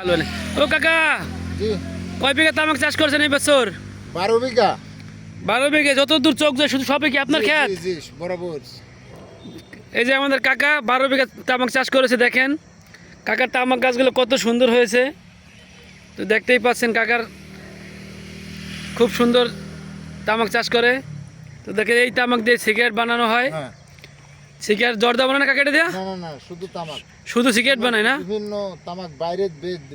ভালো না ও কাকা জি। কয় বিঘা তামাক চাষ করছেন এই বছর? বারো বিঘা। বারো বিঘে যত দূর চোখ যায় শুধু সবে কি আপনার জি, জি, বরাবর। এই যে আমাদের কাকা বারো বিঘা তামাক চাষ করেছে দেখেন। কাকার তামাক গাছগুলো কত সুন্দর হয়েছে। তো দেখতেই পাচ্ছেন কাকার খুব সুন্দর তামাক চাষ করে। তো দেখেন এই তামাক দিয়ে সিগারেট বানানো হয়। হ্যাঁ। সিগারেট জর্দা বানানো কাকাটা দেয়া? না না না শুধু তামাক। শুধু সিগারেট বানায় না? বিভিন্ন তামাক বাইরে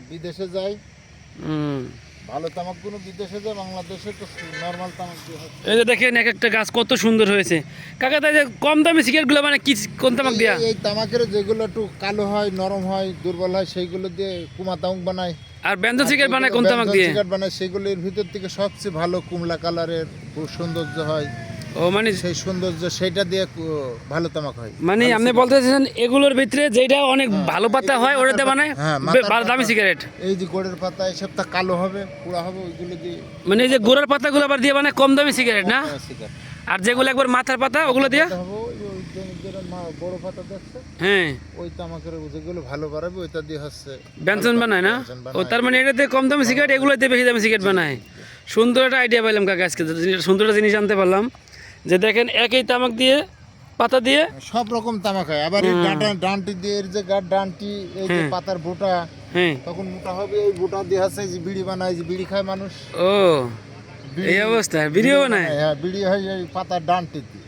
বিদেশে যায়। হুম। ভালো বিদেশে যায় বাংলাদেশে তো নর্মাল তামাক দিয়ে এই যে দেখেন এক একটা গাছ কত সুন্দর হয়েছে। কাকা তাই যে কম দামি সিগারেটগুলো মানে কি কোন তামাক দেয়া? এই- তামাকের যেগুলো একটু কালো হয় নরম হয় দুর্বল হয় সেইগুলো দিয়ে কুমা তামাক বানায়। আর ব্যঞ্জন সিগারেট বানায় কোন তামাক দিয়ে? সিগারেট বানায় সেগুলোর ভিতর থেকে সবচেয়ে ভালো কুমলা কালারের খুব সৌন্দর্য হয়। ও মানে সেই সৌন্দর্য সেটা দিয়ে ভালো তামাক হয়। মানে আপনি বলতে চাইছেন এগুলোর ভিতরে যেটা অনেক ভালো পাতা হয় ওটাতে বানায় হ্যাঁ, দামি সিগারেট। এই যে গোড়ের পাতা এসব তা কালো হবে পুরা হবে ওইগুলো দিয়ে মানে এই যে গোড়ার পাতাগুলো আবার দিয়ে বানায় কম দামি সিগারেট না? হ্যাঁ, আর যেগুলো একবার মাথার পাতা ওগুলো দিয়ে? বড় পাতা দেখছে? হ্যাঁ। ওই তামাকের যেগুলো ভালো বাড়াবে ওইটা দিয়ে হচ্ছে ব্যঞ্জন বানায় না? ও তার মানে এটা দিয়ে কম দামি সিগারেট এগুলো দিয়ে বেশি দামি সিগারেট বানায়। সুন্দর একটা আইডিয়া পাইলাম কাকা আজকে সুন্দর একটা জিনিস জানতে পারলাম। যে দেখেন একই তামাক দিয়ে পাতা দিয়ে? সব রকম তামাক হয়। আবার এই ডাঁটা ডানটি দিয়ে এর যে গাঢ় ডানটি এই যে হ্যাঁ। পাতার বোটা হ্যাঁ। তখন মোটা হবে ওই বোটা দিয়ে এই যে বিড়ি বানায় যে বিড়ি খায় মানুষ। ও এই অবস্থা ভিডিও বানায় হ্যাঁ বিড়ি হয় এই পাতার ডানটিতে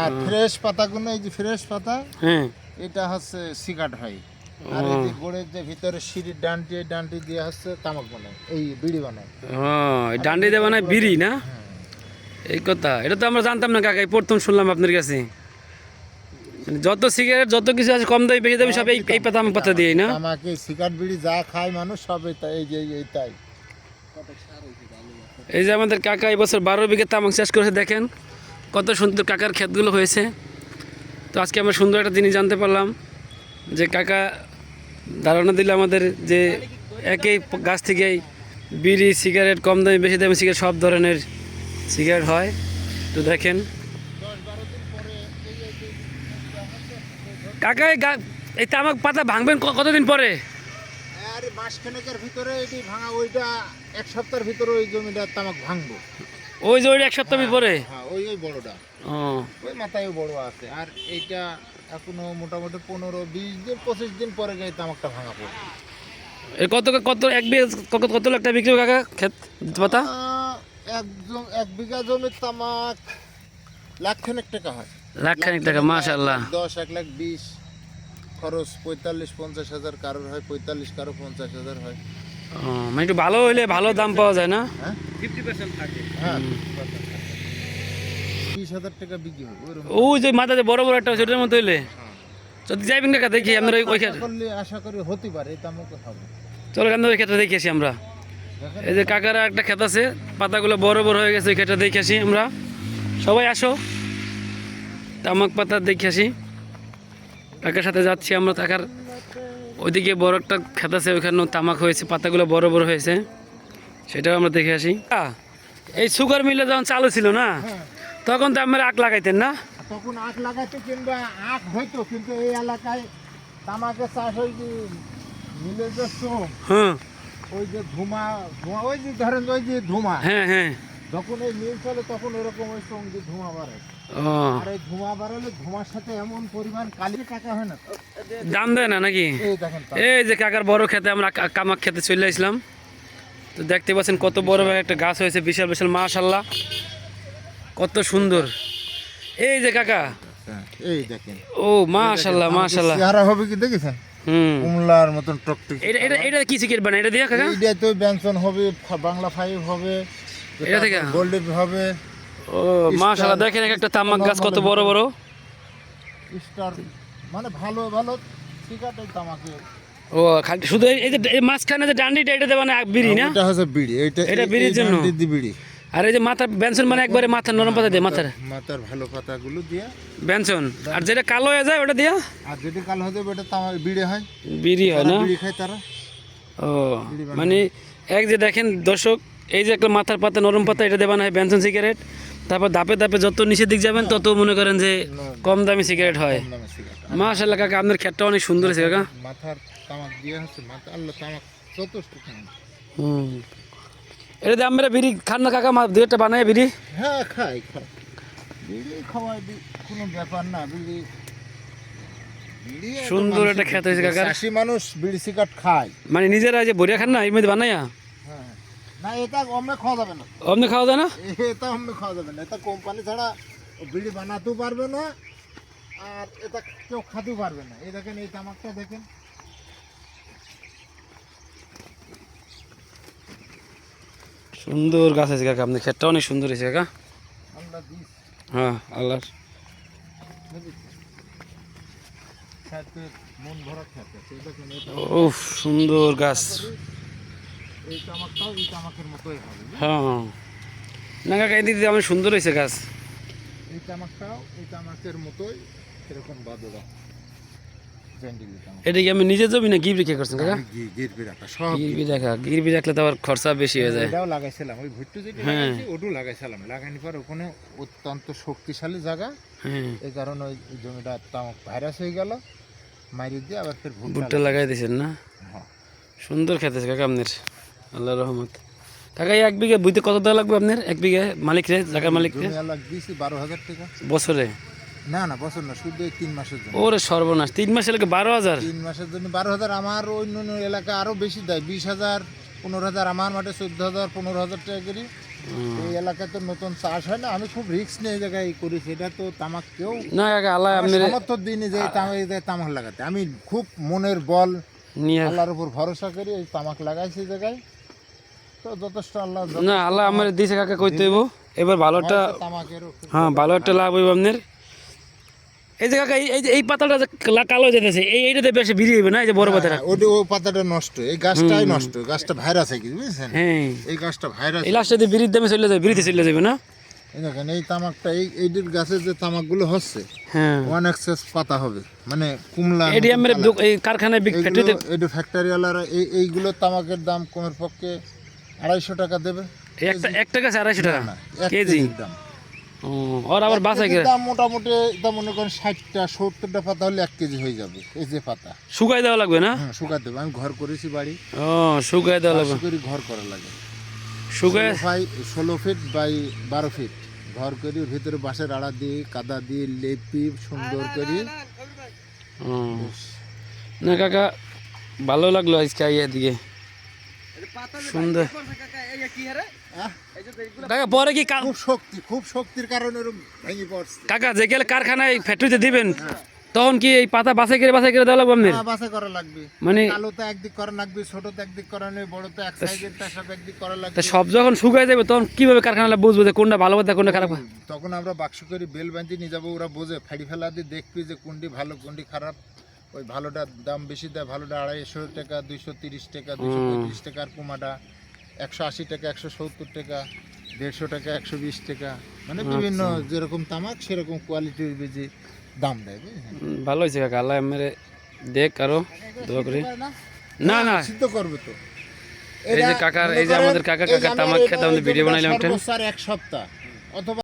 আর ফ্রেশ পাতাগুলো এই যে ফ্রেশ পাতা হ্যাঁ। এটা হচ্ছে সিগারেট হয়। আর এই যে গোড়ের যে ভিতরে সিঁড়ির ডানটি এই ডানটি দিয়ে হচ্ছে তামাক বানায় এই বিড়ি বানায়। ও এই ডান্ডি দিয়ে বানায় বিড়ি না? হ্যাঁ। এই কথা এটা তো আমরা জানতাম না কাকা এই প্রথম শুনলাম আপনার কাছে। মানে যত সিগারেট যত কিছু আছে কম দামি বেশি দামি সব এই এই পাতা পাতা দিয়ে না? আমাকে সিগারেট বিড়ি যা খায় মানুষ সব এই যে এই তাই এই যে আমাদের কাকা এই বছর বারো বিঘে তামাক চাষ করেছে দেখেন কত সুন্দর কাকার ক্ষেতগুলো হয়েছে। তো আজকে আমরা সুন্দর একটা জিনিস জানতে পারলাম যে কাকা ধারণা দিল আমাদের যে একই গাছ থেকেই বিড়ি সিগারেট কম দামি বেশি দামি সিগারেট সব ধরনের সিগারেট হয়। তো দেখেন। কাকা এই এই তামাক পাতা ভাঙবেন কতদিন পরে? আর মাসখানেকের ভিতরে এটি ভাঙা ওইটা এক সপ্তাহের ভিতরে ওই জমিটা তামাক ভাঙবো। ওই যে ওই এক সপ্তাহ পরে? হ্যাঁ ওই ওই বড়টা। ও। ওই মাথায় বড় আছে। আর এইটা এখনও মোটামুটি পনেরো বিশ দিন পঁচিশ দিন পরে গিয়ে তামাকটা ভাঙা পড়বে এর কত কত এক বিঘা কত কত লাখ টাকা বিক্রি কাকা? ক্ষেত পাতা? এক এক বিঘা জমির তামাক লাখ খানেক টাকা হয়। লাখ খানিক টাকা মাশাল্লাহ দশ এক লাখ বিশ খরচ পঁয়তাল্লিশ পঞ্চাশ হাজার কারোর হয় পঁয়তাল্লিশ কারও পঞ্চাশ হাজার হয়। ও মানে একটু ভালো হইলে ভালো দাম পাওয়া যায় না? হ্যাঁ? হ্যাঁ। বিশ হাজার টাকা বিক্রি হবে ওই যে মাথাতে বড় বড় একটা সেটার মতো হইলে। যদি যাইবেন কাকা দেখি আমরা ওই আশা করলে আশা করি হতে পারে এই তামাক হবে চলো কেন ওই ক্ষেত্রে দেখে আসি আমরা। এই যে কাকারা একটা ক্ষেত আছে পাতাগুলো বড় বড় হয়ে গেছে ওই ক্ষেত্রে দেখে আসি আমরা। সবাই আসো তামাক পাতা দেখে আসি। কাকার সাথে যাচ্ছি আমরা কাকার ওইদিকে বড় একটা ক্ষেত আছে ওইখানে তামাক হয়েছে পাতাগুলো বড় বড় হয়েছে। সেটাও আমরা দেখে আসি। এই সুগার মিলে যখন চালু ছিল না তখন তো আমরা আখ লাগাইতেন না? তখন আখ লাগাইতো কিংবা আখ হইতো কিন্তু এই এলাকায় তামাকের চাষ যে মিলে হ্যাঁ। ওই যে ধুমা ধোঁয়া ওই যে ধরেন ওই যে ধুমা। হ্যাঁ হ্যাঁ। যখন এই মিল চলে তখন ওরকম ওই দিয়ে ধুমা বাড়ে। আর এই ধুমা বাড়ালে ধুমার সাথে এমন পরিমাণ কালি হয় না। দাম দেয় না নাকি? এই যে কাকার বড় খেতে আমরা কামাক খেতে চলে আসলাম। তো দেখতে পাচ্ছেন কত বড় বড় একটা গাছ হয়েছে বিশাল বিশাল মাশাল্লাহ। কত সুন্দর। এই যে কাকা। এই দেখেন। ও মাশাল্লাহ মাশাল্লাহ। হবে কি দেখেছেন? কুমলার মতন টকটক এটা এটা এটা কি সিগারেট বানায়? এটা দিয়ে কাকা? এইটা তো ব্যঞ্জন হবে বাংলা ফাইভ হবে এটা থেকে? গোল্ডেন হবে। ও মাশাল্লাহ দেখেন এক একটা তামাক গাছ কত বড় বড়। স্টার মানে ভালো ভালো সিগারেট এই তামাকে। ও খালি শুধু এই- যে এই মাঝখানে যে ডান্ডিটা এটা দেওয়া না বিড়ি না? এটা হচ্ছে বিড়ি এটা এটা বিড়ির জন্য? বিড়ি। আর এই যে মাথার বেনসন মানে একবারে মাথার নরম পাতা দিয়ে মাথার। মাথার ভালো পাতাগুলো দিয়ে। বেনসন আর যেটা কালো হয়ে যায় ওটা দিয়া? আর যেটি কালো হতে ওটা তামাক বিড়ি হয়। বিড়ি হয় না? বিড়ি খায় তারা। ও মানে এক যে দেখেন দর্শক এই যে একটা মাথার পাতা নরম পাতা এটা দেবানো হয় বেনসন সিগারেট। তারপর ধাপে ধাপে যত নিচের দিক যাবেন তত মনে করেন যে কম দামি সিগারেট হয়। মাশাল্লাহ কাকা আপনার ক্ষেতটা অনেক সুন্দর আছে কাকা। মাথার তামাক দিয়ে হচ্ছে মাথা আল্লাহ তামাক যথেষ্ট হুম। এটা দিয়ে আমরা বিড়ি খান না কাকা মা দু একটা বানায় বিড়ি। হ্যাঁ খাই খাই। বিড়ি খাওয়াই দি কোনো ব্যাপার না বিড়ি সুন্দর একটা খেত হয়েছে কাকার। চাষি মানুষ বিড়ি সিগারেট খায়। মানে নিজেরা যে বড়িয়া খান না এই মধ্যে বানাইয়া? হ্যাঁ। না এটা অমনে খাওয়া যাবে না। অমনি খাওয়া যায় না? এটা অমনে খাওয়া যাবে না। এটা কোম্পানি ছাড়া বিড়ি বানাতেও পারবে না আর এটা কেউ খাতেও পারবে না। এই দেখেন এই তামাকটা দেখেন। সুন্দর গাছ আছে কাকা আপনার ক্ষেতটা অনেক সুন্দর হয়েছে কাকা। আমরা হ্যাঁ আল্লাহর। মন উফ সুন্দর গাছ। হ্যাঁ। না কাকা এদিক দিয়ে অনেক সুন্দর হয়েছে গাছ। এই তামাকটাও এই তামাকের মতোই এরকম ব্যান্ডিলি তামাক এটা কি আমি নিজের জমি না গিরবি কে করছেন কাকা? গিরবি রাখা সব গিরবি রাখা গিরবি রাখলে তো আবার খরচা বেশি হয়ে যায়। এটাও লাগাইছিলাম ওই ভুট্টু যেটা হ্যাঁ। লাগাইছি ওটাও লাগাইছিলাম। লাগানোর পর ওখানে অত্যন্ত শক্তিশালী জায়গা। হ্যাঁ। এই কারণে ওই জমিটা তামাক ভাইরাস হয়ে গেল। মারি দিয়ে আবার ফের ভুট্টা লাগাই দিয়েছেন না? হ্যাঁ। সুন্দর খেতেছে কাকা আপনার। আল্লাহ রহমত। কাকা এক বিঘে বুঝতে কত দেওয়া লাগবে আপনার? এক বিঘে মালিক রে জায়গার মালিক রে বারো হাজার টাকা। বছরে? না না বছর না শুধু এই তিন মাসের জন্য। ওরে সর্বনাশ তিন মাসে লাগে বারো হাজার? তিন মাসের জন্য বারো হাজার আমার অন্য অন্য এলাকায় আরও বেশি দেয় বিশ হাজার পনেরো হাজার আমার মাঠে চোদ্দ হাজার পনেরো হাজার টাকা করি। এই এলাকায় তো নতুন চাষ হয় না আমি খুব রিস্ক নিয়ে এই জায়গায় করি সেটা তো তামাক কেউ না কাকা আল্লাহ আপনার সামর্থ্য দিনই যে তামাক এই জায়গায় তামাক লাগাতে। আমি খুব মনের বল নিয়ে আল্লাহর উপর ভরসা করি এই তামাক লাগাইছি এই জায়গায়। তো যথেষ্ট আল্লাহ না আল্লাহ আমার দিছে কাকা কইতে হইব? এবার ভালো একটা হ্যাঁ ভালো একটা লাভ হইব আপনার। এই যে কাকা এই- এই যে এই পাতাটা কালো যেতেছে এই এইটাতে বেশি বিড়ি হইবে না? এই যে বড় পাতাটা? হ্যাঁ, ওটা ও পাতাটা নষ্ট এই গাছটাই নষ্ট গাছটা ভাইরাস হয়ে গেছে বুঝছেন? হ্যাঁ। এই গাছটা ভাইরাস এই লাস্টে বিড়ির দামে চলে যাবে বিড়িতে চলে যাবে না? এই দেখেন এই তামাকটা এই এইটির গাছের যে তামাকগুলো হচ্ছে হ্যাঁ। ওয়ান এক্সেস পাতা হবে মানে কুমলা আমার এই কারখানায় ফ্যাক্টরিতে এইগুলো ফ্যাক্টরিওয়ালারা এই এইগুলো তামাকের দাম কমের পক্ষে আড়াইশো টাকা দেবে। একটা একটা গাছ আড়াইশো টাকা? কেজি? দাম। ওর আবার বাসায় কেজির দাম মোটামুটি এটা মনে করেন ষাটটা সত্তরটা পাতা হলে এক কেজি হয়ে যাবে এই যে পাতা। শুকাই দেওয়া লাগবে না? হ্যাঁ শুকাতে দেবে। আমি ঘর করেছি বাড়ি। ও শুকাই দেওয়া লাগবে। করে ঘর করা লাগে। শুকাই ষোলো ফিট বাই বারো ফিট। ঘর করি ভিতরে বাঁশের আড়া দিয়ে কাদা দিয়ে লেপি সুন্দর করি। না কাকা ভালো লাগল আজকে আইয়া দিকে সুন্দর। কাকা পরে কি খুব শক্তি খুব শক্তির কারণে ভেঙে পড়ছে। কাকা যে গেলে কারখানায় ফ্যাক্টরিতে দিবেন তখন কি এই পাতা বাছাই করে বাছাই করে দেওয়া লাগবে আপনার? করা লাগবে। মানে কালো তো একদিক করা লাগবে ছোট তো একদিক করা নেই বড় তো এক সাইজের সব একদিক করা লাগবে। সব যখন শুকাই যাবে তখন কীভাবে কারখানাটা বুঝব যে কোনটা ভালো পাতা কোনটা খারাপ? তখন আমরা বাক্স করে বেল বাঁধি নিয়ে যাব ওরা বোঝে ফাড়ি ফেলা দিয়ে দেখবি যে কোনটি ভালো কোনটি খারাপ। ওই ভালোটার দাম বেশি দেয় ভালোটা আড়াইশো টাকা দুইশো তিরিশ টাকা দুইশো পঁয়ত্রিশ টাকা আর পুমাটা একশো আশি টাকা একশো সত্তর টাকা দেড়শো টাকা একশো বিশ টাকা। মানে বিভিন্ন যেরকম তামাক সেরকম কোয়ালিটির বেজে দাম দেয়? ভালো হয়েছে কাকা আল্লাহ মেরে দেখ আরও দোয়া করি। না? না সিদ্ধ করবে তো। এই যে কাকার- এই যে আমাদের কাকা- কাকা তামাক খেতে আমাদের ভিডিও বানাইলাম একটা। এক সপ্তাহ অথবা